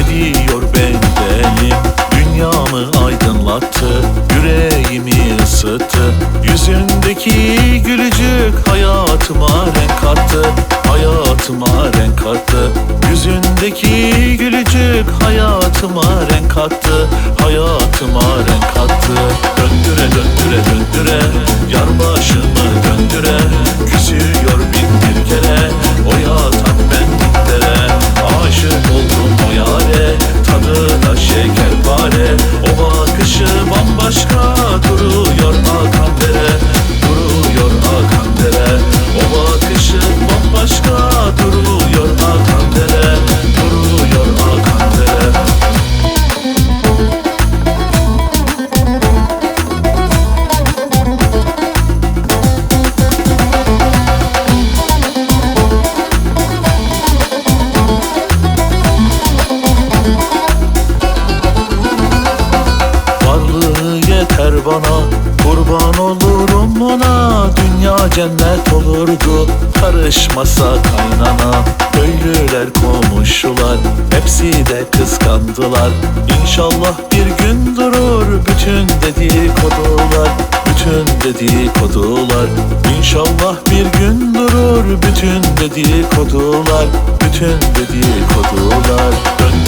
ediyor beni deli Dünyamı aydınlattı yüreğimi ısıttı. Yüzündeki gülücük hayatıma renk kattı Hayatıma renk kattı. Yüzündeki gülücük hayatıma bana Kurban olurum ona. Dünya cennet olurdu Karışmasa kaynana. Köylüler komşular Hepsi de kıskandılar. İnşallah bir gün durur Bütün dedikodular Bütün dedikodular İnşallah bir gün durur Bütün dedikodular Bütün dedikodular Döndüre